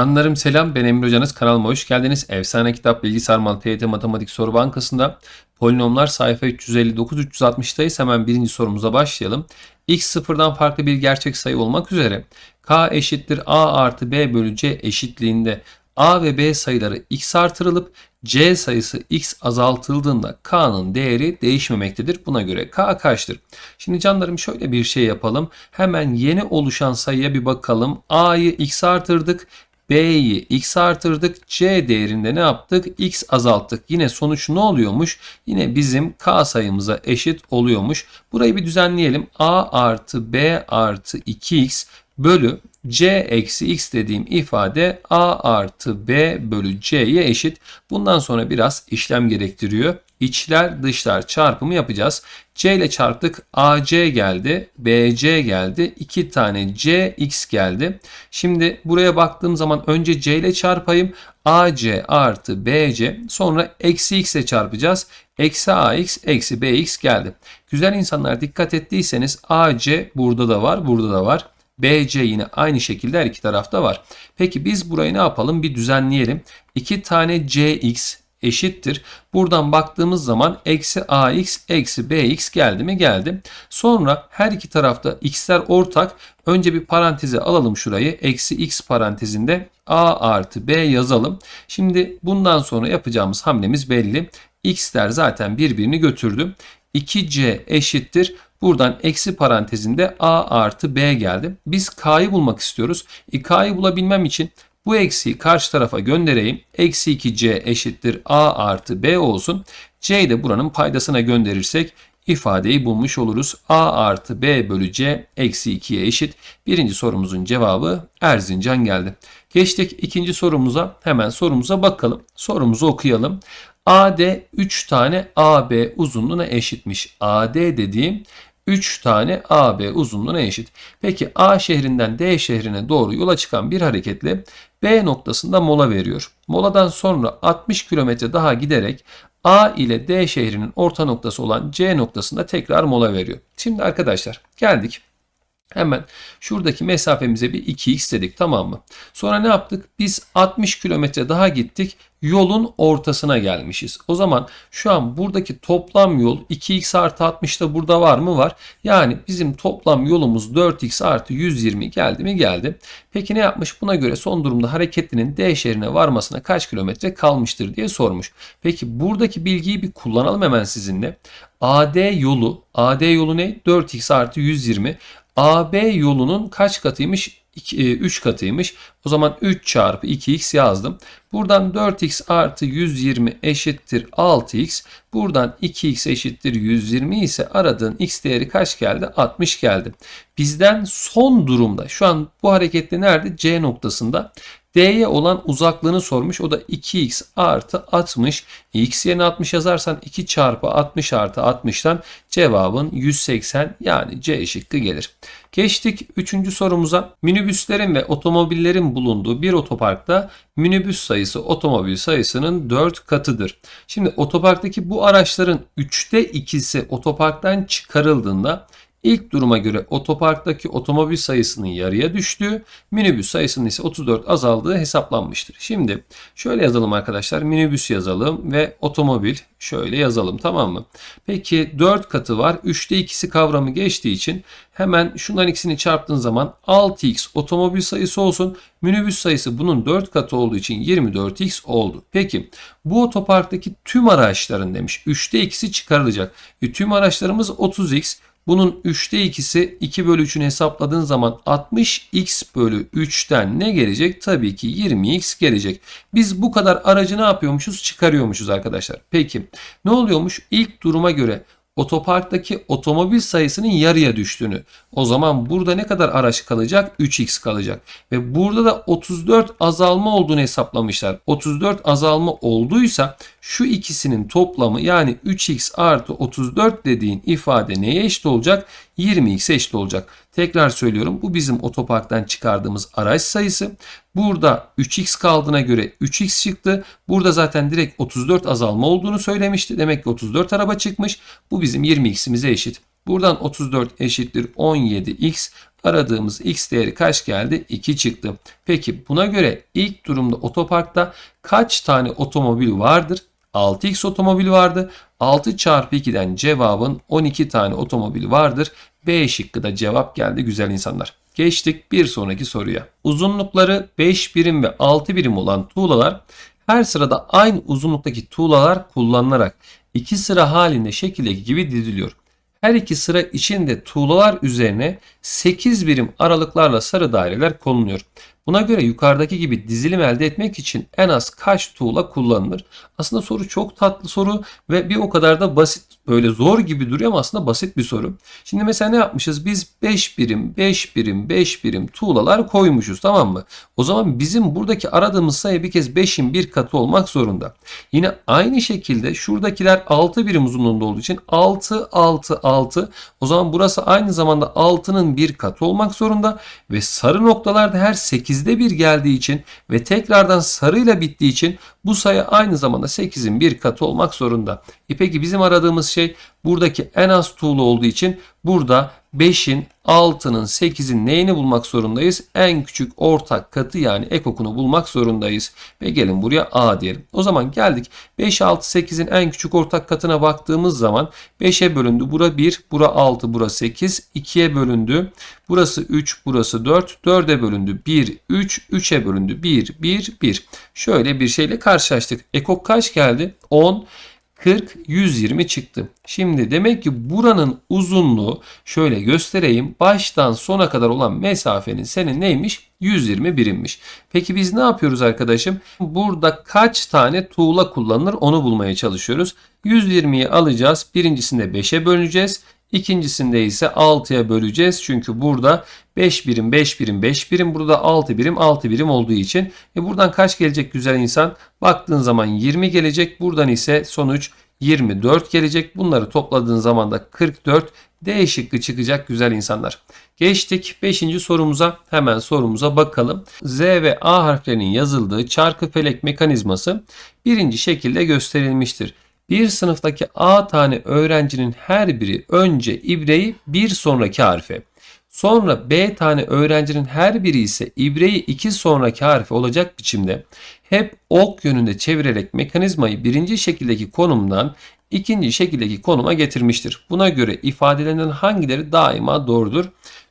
Canlarım selam ben Emre Hocanız kanalıma hoş geldiniz. Efsane Kitap Bilgisayar Mantığı TYT Matematik Soru Bankası'nda polinomlar sayfa 359-360'dayız. Hemen birinci sorumuza başlayalım. x sıfırdan farklı bir gerçek sayı olmak üzere k eşittir a artı b bölü c eşitliğinde a ve b sayıları x artırılıp c sayısı x azaltıldığında k'nın değeri değişmemektedir. Buna göre k kaçtır? Şimdi canlarım şöyle bir şey yapalım. Hemen yeni oluşan sayıya bir bakalım. a'yı x artırdık. B'yi x artırdık. C değerinde ne yaptık? X azalttık. Yine sonuç ne oluyormuş? Yine bizim K sayımıza eşit oluyormuş. Burayı bir düzenleyelim. A artı B artı 2x bölü c eksi x dediğim ifade a artı b bölü c'ye eşit. Bundan sonra biraz işlem gerektiriyor. İçler dışlar çarpımı yapacağız. C ile çarptık. AC geldi. BC geldi. 2 tane CX geldi. Şimdi buraya baktığım zaman önce C ile çarpayım. AC artı BC sonra eksi X ile çarpacağız. Eksi AX eksi BX geldi. Güzel insanlar dikkat ettiyseniz AC burada da var burada da var. BC yine aynı şekilde her iki tarafta var. Peki biz burayı ne yapalım? Bir düzenleyelim. 2 tane CX eşittir. Buradan baktığımız zaman eksi ax eksi bx geldi mi? Geldi. Sonra her iki tarafta x'ler ortak. Önce bir paranteze alalım şurayı. Eksi x parantezinde a artı b yazalım. Şimdi bundan sonra yapacağımız hamlemiz belli. x'ler zaten birbirini götürdü. 2c eşittir. Buradan eksi parantezinde a artı b geldi. Biz k'yı bulmak istiyoruz. E, k'yı bulabilmem için bu eksiyi karşı tarafa göndereyim. Eksi 2c eşittir a artı b olsun. c'yi de buranın paydasına gönderirsek ifadeyi bulmuş oluruz. a artı b bölü c eksi 2'ye eşit. Birinci sorumuzun cevabı Erzincan geldi. Geçtik ikinci sorumuza. Hemen sorumuza bakalım. Sorumuzu okuyalım. AD 3 tane AB uzunluğuna eşitmiş. AD dediğim 3 tane AB uzunluğuna eşit. Peki A şehrinden D şehrine doğru yola çıkan bir hareketle B noktasında mola veriyor. Moladan sonra 60 kilometre daha giderek A ile D şehrinin orta noktası olan C noktasında tekrar mola veriyor. Şimdi arkadaşlar geldik. Hemen şuradaki mesafemize bir 2x dedik tamam mı? Sonra ne yaptık? Biz 60 kilometre daha gittik. Yolun ortasına gelmişiz. O zaman şu an buradaki toplam yol 2x artı 60 da burada var mı? Var. Yani bizim toplam yolumuz 4x artı 120 geldi mi? Geldi. Peki ne yapmış? Buna göre son durumda hareketlinin D şehrine varmasına kaç kilometre kalmıştır diye sormuş. Peki buradaki bilgiyi bir kullanalım hemen sizinle. AD yolu, AD yolu ne? 4x artı 120. AB yolunun kaç katıymış? 3 e, katıymış. O zaman 3 çarpı 2x yazdım. Buradan 4x artı 120 eşittir 6x. Buradan 2x eşittir 120 ise aradığın x değeri kaç geldi? 60 geldi. Bizden son durumda şu an bu harekette nerede? C noktasında. D'ye olan uzaklığını sormuş. O da 2x artı 60. X yerine 60 yazarsan 2 çarpı 60 artı 60'tan cevabın 180 yani C şıkkı gelir. Geçtik 3. sorumuza. Minibüslerin ve otomobillerin bulunduğu bir otoparkta minibüs sayısı otomobil sayısının 4 katıdır. Şimdi otoparktaki bu araçların 3'te 2'si otoparktan çıkarıldığında İlk duruma göre otoparktaki otomobil sayısının yarıya düştüğü, minibüs sayısının ise 34 azaldığı hesaplanmıştır. Şimdi şöyle yazalım arkadaşlar. Minibüs yazalım ve otomobil şöyle yazalım tamam mı? Peki 4 katı var. 3'te 2'si kavramı geçtiği için hemen şunların ikisini çarptığın zaman 6x otomobil sayısı olsun. Minibüs sayısı bunun 4 katı olduğu için 24x oldu. Peki bu otoparktaki tüm araçların demiş 3'te 2'si çıkarılacak. E, tüm araçlarımız 30x. Bunun 3'te 2'si 2 bölü 3'ünü hesapladığın zaman 60x bölü 3'ten ne gelecek? Tabii ki 20x gelecek. Biz bu kadar aracı ne yapıyormuşuz? Çıkarıyormuşuz arkadaşlar. Peki ne oluyormuş? İlk duruma göre otoparktaki otomobil sayısının yarıya düştüğünü. O zaman burada ne kadar araç kalacak? 3x kalacak. Ve burada da 34 azalma olduğunu hesaplamışlar. 34 azalma olduysa şu ikisinin toplamı yani 3x artı 34 dediğin ifade neye eşit olacak? 20x eşit olacak. Tekrar söylüyorum bu bizim otoparktan çıkardığımız araç sayısı. Burada 3x kaldığına göre 3x çıktı. Burada zaten direkt 34 azalma olduğunu söylemişti. Demek ki 34 araba çıkmış. Bu bizim 20x'imize eşit. Buradan 34 eşittir 17x. Aradığımız x değeri kaç geldi? 2 çıktı. Peki buna göre ilk durumda otoparkta kaç tane otomobil vardır? 6x otomobil vardı. 6 çarpı 2'den cevabın 12 tane otomobil vardır. B şıkkı da cevap geldi güzel insanlar. Geçtik bir sonraki soruya. Uzunlukları 5 birim ve 6 birim olan tuğlalar her sırada aynı uzunluktaki tuğlalar kullanılarak iki sıra halinde şekildeki gibi diziliyor. Her iki sıra içinde tuğlalar üzerine 8 birim aralıklarla sarı daireler konuluyor. Buna göre yukarıdaki gibi dizilim elde etmek için en az kaç tuğla kullanılır? Aslında soru çok tatlı soru ve bir o kadar da basit böyle zor gibi duruyor ama aslında basit bir soru. Şimdi mesela ne yapmışız? Biz 5 birim, 5 birim, 5 birim tuğlalar koymuşuz tamam mı? O zaman bizim buradaki aradığımız sayı bir kez 5'in bir katı olmak zorunda. Yine aynı şekilde şuradakiler 6 birim uzunluğunda olduğu için 6, 6, 6. O zaman burası aynı zamanda 6'nın bir katı olmak zorunda ve sarı noktalarda her 8'de bir geldiği için ve tekrardan sarıyla bittiği için bu sayı aynı zamanda 8'in bir katı olmak zorunda. E peki bizim aradığımız şey buradaki en az tuğla olduğu için burada 5'in, 6'nın, 8'in neyini bulmak zorundayız? En küçük ortak katı yani ekokunu bulmak zorundayız. Ve gelin buraya A diyelim. O zaman geldik 5, 6, 8'in en küçük ortak katına baktığımız zaman 5'e bölündü. Bura 1, bura 6, bura 8. 2'ye bölündü. Burası 3, burası 4. 4'e bölündü. 1, 3, 3'e bölündü. 1, 1, 1. Şöyle bir şeyle karşılaştık. Ekok kaç geldi? 10. 40, 120 çıktı. Şimdi demek ki buranın uzunluğu şöyle göstereyim. Baştan sona kadar olan mesafenin senin neymiş? 120 birimmiş. Peki biz ne yapıyoruz arkadaşım? Burada kaç tane tuğla kullanılır onu bulmaya çalışıyoruz. 120'yi alacağız. Birincisinde 5'e böleceğiz. İkincisinde ise 6'ya böleceğiz. Çünkü burada 5 birim 5 birim 5 birim burada 6 birim 6 birim olduğu için. E buradan kaç gelecek güzel insan? Baktığın zaman 20 gelecek. Buradan ise sonuç 24 gelecek. Bunları topladığın zaman da 44 D şıkkı çıkacak güzel insanlar. Geçtik 5. sorumuza. Hemen sorumuza bakalım. Z ve A harflerinin yazıldığı çarkı felek mekanizması birinci şekilde gösterilmiştir. Bir sınıftaki A tane öğrencinin her biri önce ibreyi bir sonraki harfe, sonra B tane öğrencinin her biri ise ibreyi iki sonraki harfe olacak biçimde hep ok yönünde çevirerek mekanizmayı birinci şekildeki konumdan ikinci şekildeki konuma getirmiştir. Buna göre ifadelerinden hangileri daima doğrudur?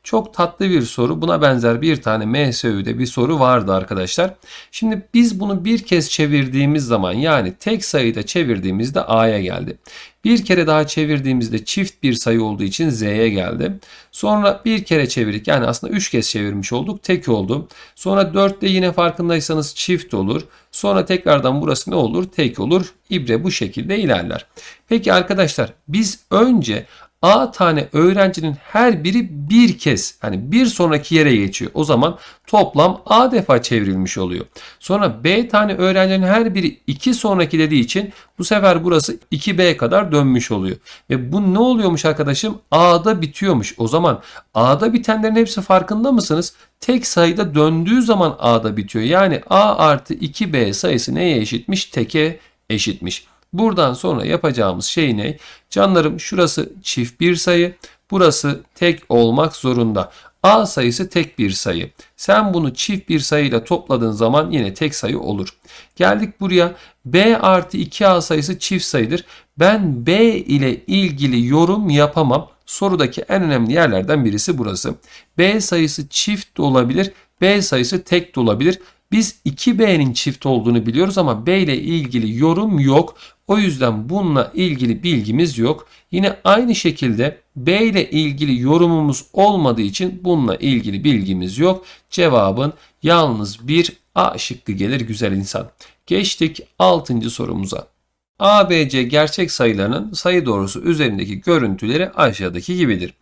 Çok tatlı bir soru. Buna benzer bir tane MSÜ'de bir soru vardı arkadaşlar. Şimdi biz bunu bir kez çevirdiğimiz zaman yani tek sayıda çevirdiğimizde A'ya geldi. Bir kere daha çevirdiğimizde çift bir sayı olduğu için Z'ye geldi. Sonra bir kere çevirdik. Yani aslında 3 kez çevirmiş olduk. Tek oldu. Sonra 4'te yine farkındaysanız çift olur. Sonra tekrardan burası ne olur? Tek olur. İbre bu şekilde ilerler. Peki arkadaşlar biz önce A tane öğrencinin her biri bir kez hani bir sonraki yere geçiyor. O zaman toplam A defa çevrilmiş oluyor. Sonra B tane öğrencinin her biri iki sonraki dediği için bu sefer burası 2B kadar dönmüş oluyor. Ve bu ne oluyormuş arkadaşım? A'da bitiyormuş. O zaman A'da bitenlerin hepsi farkında mısınız? Tek sayıda döndüğü zaman A'da bitiyor. Yani A artı 2B sayısı neye eşitmiş? Teke eşitmiş. Buradan sonra yapacağımız şey ne? Canlarım şurası çift bir sayı. Burası tek olmak zorunda. A sayısı tek bir sayı. Sen bunu çift bir sayıyla topladığın zaman yine tek sayı olur. Geldik buraya. B artı 2A sayısı çift sayıdır. Ben B ile ilgili yorum yapamam. Sorudaki en önemli yerlerden birisi burası. B sayısı çift de olabilir. B sayısı tek de olabilir. Biz 2B'nin çift olduğunu biliyoruz ama B ile ilgili yorum yok. O yüzden bununla ilgili bilgimiz yok. Yine aynı şekilde B ile ilgili yorumumuz olmadığı için bununla ilgili bilgimiz yok. Cevabın yalnız bir A şıkkı gelir güzel insan. Geçtik 6. sorumuza. ABC gerçek sayılarının sayı doğrusu üzerindeki görüntüleri aşağıdaki gibidir.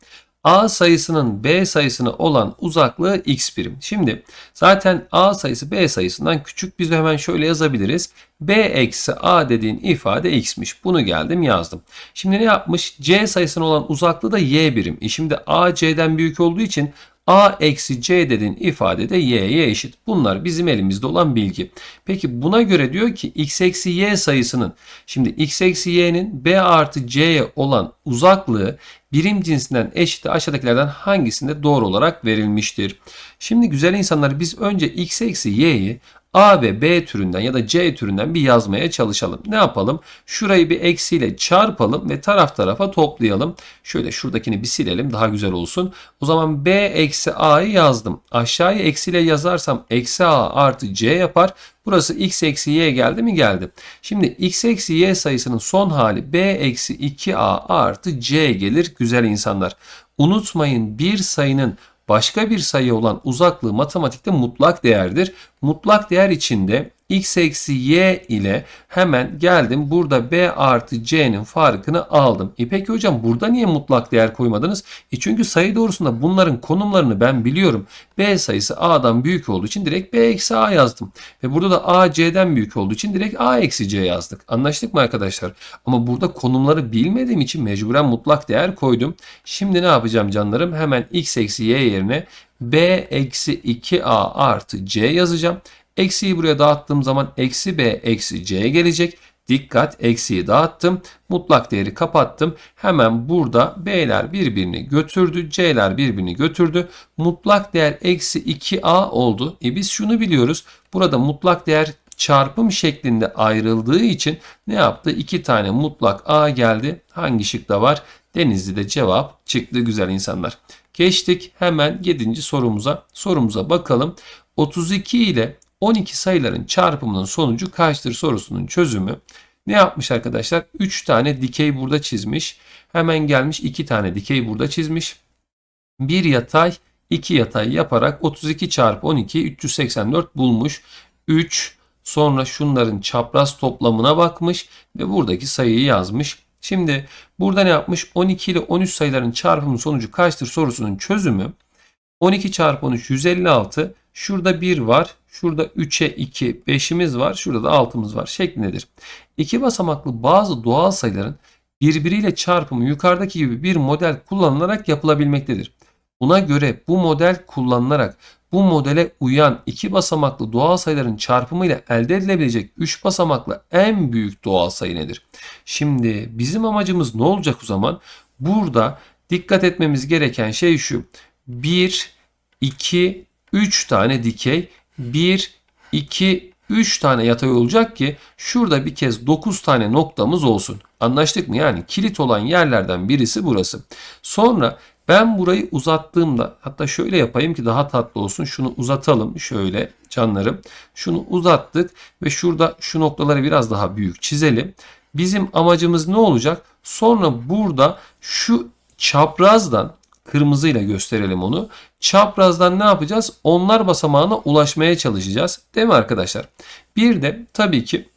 A sayısının B sayısına olan uzaklığı x birim. Şimdi zaten A sayısı B sayısından küçük. Biz de hemen şöyle yazabiliriz. B eksi A dediğin ifade x'miş. Bunu geldim yazdım. Şimdi ne yapmış? C sayısına olan uzaklığı da y birim. E şimdi A C'den büyük olduğu için a eksi c dediğin ifade de y'ye eşit. Bunlar bizim elimizde olan bilgi. Peki buna göre diyor ki x eksi y sayısının şimdi x eksi y'nin b artı c'ye olan uzaklığı birim cinsinden eşit aşağıdakilerden hangisinde doğru olarak verilmiştir? Şimdi güzel insanlar biz önce x eksi y'yi A ve B türünden ya da C türünden bir yazmaya çalışalım. Ne yapalım? Şurayı bir eksiyle çarpalım ve taraf tarafa toplayalım. Şöyle şuradakini bir silelim daha güzel olsun. O zaman B eksi A'yı yazdım. Aşağıya eksiyle yazarsam eksi A artı C yapar. Burası x eksi y geldi mi? Geldi. Şimdi x eksi y sayısının son hali b eksi 2a artı c gelir güzel insanlar. Unutmayın bir sayının başka bir sayı olan uzaklığı matematikte mutlak değerdir. Mutlak değer içinde x eksi y ile hemen geldim. Burada b artı c'nin farkını aldım. E peki hocam burada niye mutlak değer koymadınız? E çünkü sayı doğrusunda bunların konumlarını ben biliyorum. b sayısı a'dan büyük olduğu için direkt b eksi a yazdım. Ve burada da a c'den büyük olduğu için direkt a eksi c yazdık. Anlaştık mı arkadaşlar? Ama burada konumları bilmediğim için mecburen mutlak değer koydum. Şimdi ne yapacağım canlarım? Hemen x eksi y yerine b eksi 2a artı c yazacağım. Eksiyi buraya dağıttığım zaman eksi b eksi c gelecek. Dikkat eksiyi dağıttım. Mutlak değeri kapattım. Hemen burada b'ler birbirini götürdü. c'ler birbirini götürdü. Mutlak değer eksi 2a oldu. E biz şunu biliyoruz. Burada mutlak değer çarpım şeklinde ayrıldığı için ne yaptı? İki tane mutlak a geldi. Hangi şıkta var? Denizli'de cevap çıktı güzel insanlar. Geçtik hemen 7. sorumuza. Sorumuza bakalım. 32 ile 12 sayıların çarpımının sonucu kaçtır sorusunun çözümü. Ne yapmış arkadaşlar? 3 tane dikey burada çizmiş. Hemen gelmiş 2 tane dikey burada çizmiş. Bir yatay 2 yatay yaparak 32 çarpı 12 384 bulmuş. 3 sonra şunların çapraz toplamına bakmış ve buradaki sayıyı yazmış. Şimdi burada ne yapmış? 12 ile 13 sayıların çarpımı sonucu kaçtır sorusunun çözümü. 12 çarpı 13 156. Şurada 1 var. Şurada 3'e 2 5'imiz var. Şurada da 6'mız var şeklindedir. İki basamaklı bazı doğal sayıların birbiriyle çarpımı yukarıdaki gibi bir model kullanılarak yapılabilmektedir. Buna göre bu model kullanılarak bu modele uyan iki basamaklı doğal sayıların çarpımıyla elde edilebilecek 3 basamaklı en büyük doğal sayı nedir? Şimdi bizim amacımız ne olacak o zaman? Burada dikkat etmemiz gereken şey şu. 1, 2, 3 tane dikey, 1, 2, 3 tane yatay olacak ki şurada bir kez 9 tane noktamız olsun. Anlaştık mı? Yani kilit olan yerlerden birisi burası. Sonra ben burayı uzattığımda hatta şöyle yapayım ki daha tatlı olsun. Şunu uzatalım şöyle canlarım. Şunu uzattık ve şurada şu noktaları biraz daha büyük çizelim. Bizim amacımız ne olacak? Sonra burada şu çaprazdan kırmızıyla gösterelim onu. Çaprazdan ne yapacağız? Onlar basamağına ulaşmaya çalışacağız. Değil mi arkadaşlar? Bir de tabii ki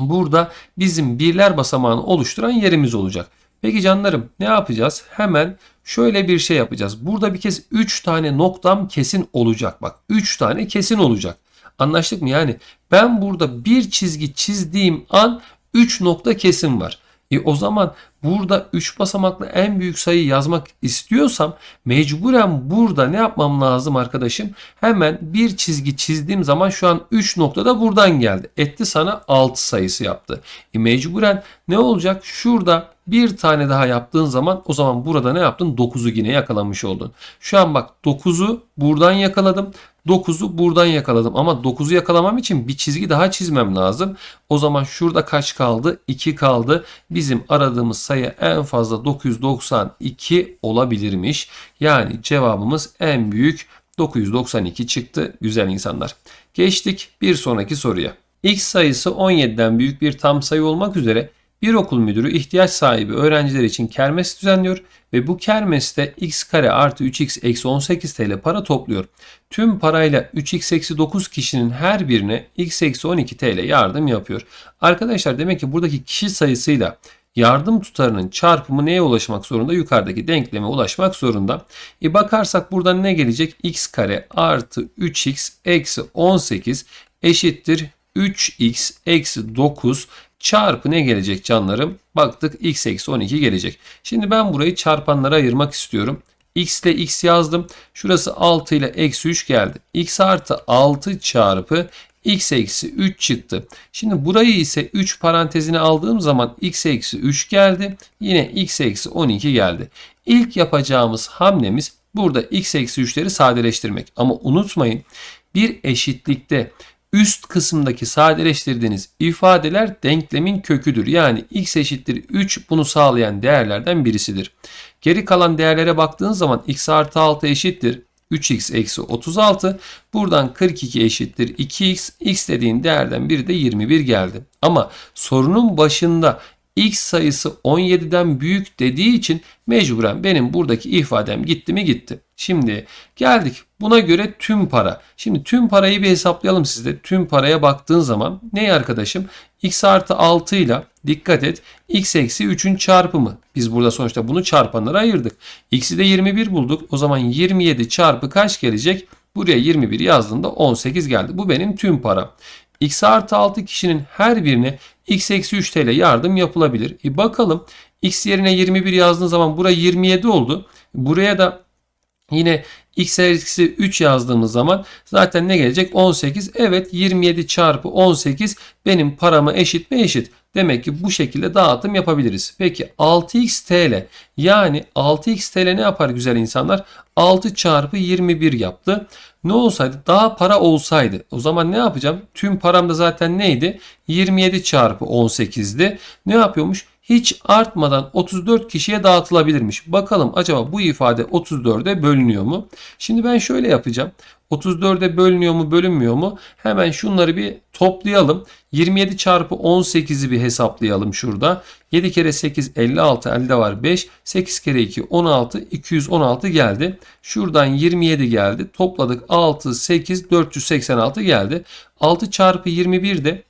burada bizim birler basamağını oluşturan yerimiz olacak. Peki canlarım ne yapacağız? Hemen şöyle bir şey yapacağız. Burada bir kez 3 tane noktam kesin olacak. Bak 3 tane kesin olacak. Anlaştık mı? Yani ben burada bir çizgi çizdiğim an 3 nokta kesin var. E o zaman burada 3 basamaklı en büyük sayı yazmak istiyorsam mecburen burada ne yapmam lazım arkadaşım? Hemen bir çizgi çizdiğim zaman şu an 3 nokta da buradan geldi. Etti sana 6 sayısı yaptı. E mecburen ne olacak? Şurada bir tane daha yaptığın zaman o zaman burada ne yaptın? 9'u yine yakalamış oldun. Şu an bak 9'u buradan yakaladım. 9'u buradan yakaladım ama 9'u yakalamam için bir çizgi daha çizmem lazım. O zaman şurada kaç kaldı? 2 kaldı. Bizim aradığımız sayı en fazla 992 olabilirmiş. Yani cevabımız en büyük 992 çıktı güzel insanlar. Geçtik bir sonraki soruya. X sayısı 17'den büyük bir tam sayı olmak üzere bir okul müdürü ihtiyaç sahibi öğrenciler için kermes düzenliyor ve bu kermeste x kare artı 3x eksi 18 TL para topluyor. Tüm parayla 3x eksi 9 kişinin her birine x eksi 12 TL yardım yapıyor. Arkadaşlar demek ki buradaki kişi sayısıyla yardım tutarının çarpımı neye ulaşmak zorunda? Yukarıdaki denkleme ulaşmak zorunda. E bakarsak buradan ne gelecek? x kare artı 3x eksi 18 eşittir 3x eksi 9 çarpı ne gelecek canlarım? Baktık x eksi 12 gelecek. Şimdi ben burayı çarpanlara ayırmak istiyorum. x ile x yazdım. Şurası 6 ile eksi 3 geldi. x artı 6 çarpı x eksi 3 çıktı. Şimdi burayı ise 3 parantezine aldığım zaman x eksi 3 geldi. Yine x eksi 12 geldi. İlk yapacağımız hamlemiz burada x eksi 3'leri sadeleştirmek. Ama unutmayın bir eşitlikte üst kısımdaki sadeleştirdiğiniz ifadeler denklemin köküdür. Yani x eşittir 3 bunu sağlayan değerlerden birisidir. Geri kalan değerlere baktığınız zaman x artı 6 eşittir 3x eksi 36. Buradan 42 eşittir 2x. x dediğin değerden biri de 21 geldi. Ama sorunun başında x sayısı 17'den büyük dediği için mecburen benim buradaki ifadem gitti mi gitti. Şimdi geldik buna göre tüm para. Şimdi tüm parayı bir hesaplayalım sizde. Tüm paraya baktığın zaman ne arkadaşım? x artı 6 ile dikkat et x eksi 3'ün çarpımı. Biz burada sonuçta bunu çarpanlara ayırdık. x'i de 21 bulduk. O zaman 27 çarpı kaç gelecek? Buraya 21 yazdığımda 18 geldi. Bu benim tüm para. x artı 6 kişinin her birine x eksi 3 TL yardım yapılabilir. E bakalım x yerine 21 yazdığın zaman buraya 27 oldu. Buraya da yine x eksi 3 yazdığımız zaman zaten ne gelecek? 18. Evet 27 çarpı 18 benim parama eşit mi? Eşit. Demek ki bu şekilde dağıtım yapabiliriz. Peki 6x TL yani 6x TL ne yapar güzel insanlar? 6 çarpı 21 yaptı. Ne olsaydı? Daha para olsaydı. O zaman ne yapacağım? Tüm param da zaten neydi? 27 çarpı 18'di. Ne yapıyormuş? Hiç artmadan 34 kişiye dağıtılabilirmiş. Bakalım acaba bu ifade 34'e bölünüyor mu? Şimdi ben şöyle yapacağım. 34'e bölünüyor mu bölünmüyor mu? Hemen şunları bir toplayalım. 27 çarpı 18'i bir hesaplayalım şurada. 7 kere 8 56 elde var 5. 8 kere 2 16 216 geldi. Şuradan 27 geldi. Topladık 6 8 486 geldi. 6 çarpı 21 de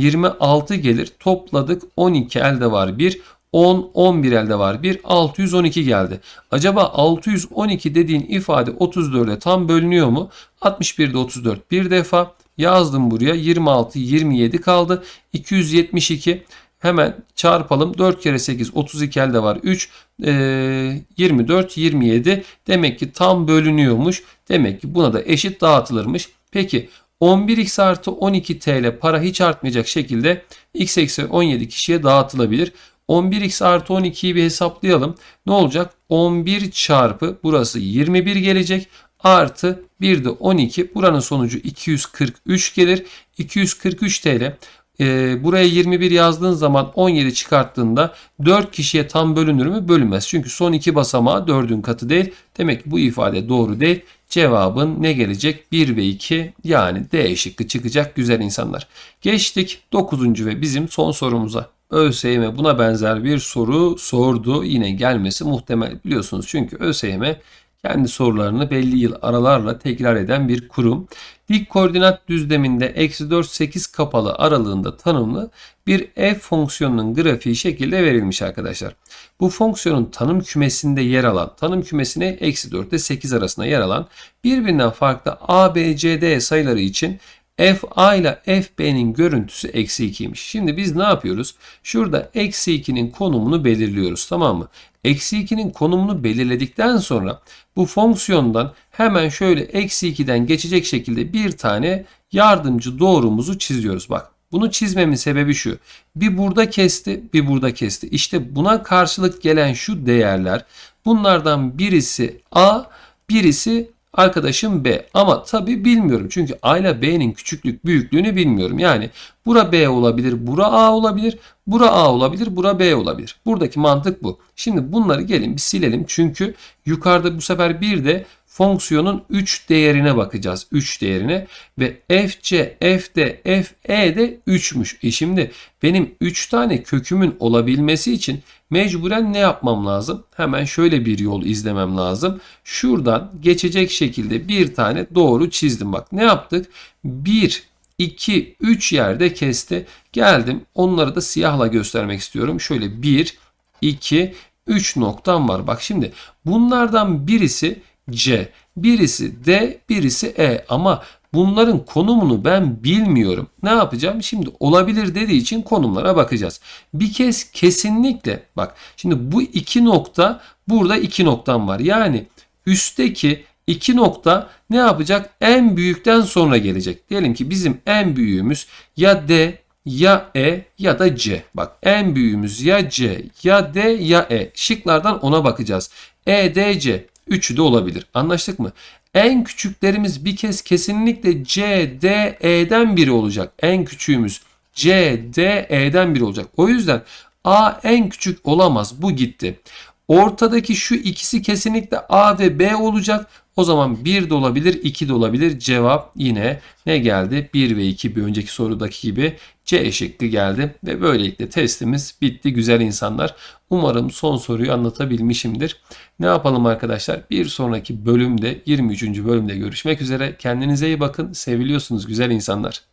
126 gelir. Topladık 12 elde var 1. 10, 11 elde var. 1, 612 geldi. Acaba 612 dediğin ifade 34'e tam bölünüyor mu? 61'de 34 bir defa yazdım buraya. 26, 27 kaldı. 272 hemen çarpalım. 4 kere 8 32 elde var. 3, e, 24, 27. Demek ki tam bölünüyormuş. Demek ki buna da eşit dağıtılırmış. Peki 11x artı 12 TL para hiç artmayacak şekilde x eksi 17 kişiye dağıtılabilir. 11x artı 12'yi bir hesaplayalım. Ne olacak? 11 çarpı burası 21 gelecek. Artı 1 de 12. Buranın sonucu 243 gelir. 243 TL. Ee, buraya 21 yazdığın zaman 17 çıkarttığında 4 kişiye tam bölünür mü? Bölünmez. Çünkü son iki basamağı 4'ün katı değil. Demek ki bu ifade doğru değil. Cevabın ne gelecek? 1 ve 2 yani D şıkkı çıkacak güzel insanlar. Geçtik 9. ve bizim son sorumuza. ÖSYM buna benzer bir soru sordu. Yine gelmesi muhtemel biliyorsunuz. Çünkü ÖSYM kendi sorularını belli yıl aralarla tekrar eden bir kurum. Dik koordinat düzleminde eksi 4 8 kapalı aralığında tanımlı bir f fonksiyonunun grafiği şekilde verilmiş arkadaşlar. Bu fonksiyonun tanım kümesinde yer alan, tanım kümesine eksi 4 ile 8 arasında yer alan birbirinden farklı a, b, c, d sayıları için f a ile f b'nin görüntüsü eksi 2'ymiş. Şimdi biz ne yapıyoruz? Şurada eksi 2'nin konumunu belirliyoruz tamam mı? Eksi 2'nin konumunu belirledikten sonra bu fonksiyondan hemen şöyle eksi 2'den geçecek şekilde bir tane yardımcı doğrumuzu çiziyoruz. Bak bunu çizmemin sebebi şu. Bir burada kesti, bir burada kesti. İşte buna karşılık gelen şu değerler bunlardan birisi A, birisi arkadaşım B. Ama tabi bilmiyorum. Çünkü A ile B'nin küçüklük büyüklüğünü bilmiyorum. Yani bura B olabilir, bura A olabilir, bura A olabilir, bura B olabilir. Buradaki mantık bu. Şimdi bunları gelin bir silelim. Çünkü yukarıda bu sefer bir de fonksiyonun 3 değerine bakacağız. 3 değerine ve fc, fd, fe de 3'müş. E şimdi benim 3 tane kökümün olabilmesi için mecburen ne yapmam lazım? Hemen şöyle bir yol izlemem lazım. Şuradan geçecek şekilde bir tane doğru çizdim. Bak ne yaptık? 1, 2, 3 yerde kesti. Geldim onları da siyahla göstermek istiyorum. Şöyle 1, 2, 3 noktam var. Bak şimdi bunlardan birisi C. Birisi D, birisi E ama bunların konumunu ben bilmiyorum. Ne yapacağım? Şimdi olabilir dediği için konumlara bakacağız. Bir kez kesinlikle bak şimdi bu iki nokta burada iki noktam var. Yani üstteki iki nokta ne yapacak? En büyükten sonra gelecek. Diyelim ki bizim en büyüğümüz ya D ya E ya da C. Bak en büyüğümüz ya C ya D ya E. Şıklardan ona bakacağız. E, D, C. Üçü de olabilir. Anlaştık mı? En küçüklerimiz bir kez kesinlikle C, D, E'den biri olacak. En küçüğümüz C, D, E'den biri olacak. O yüzden A en küçük olamaz. Bu gitti. Ortadaki şu ikisi kesinlikle A ve B olacak. O zaman 1 de olabilir, 2 de olabilir. Cevap yine ne geldi? 1 ve 2 bir önceki sorudaki gibi C şıkkı geldi. Ve böylelikle testimiz bitti güzel insanlar. Umarım son soruyu anlatabilmişimdir. Ne yapalım arkadaşlar? Bir sonraki bölümde 23. bölümde görüşmek üzere. Kendinize iyi bakın. Seviliyorsunuz güzel insanlar.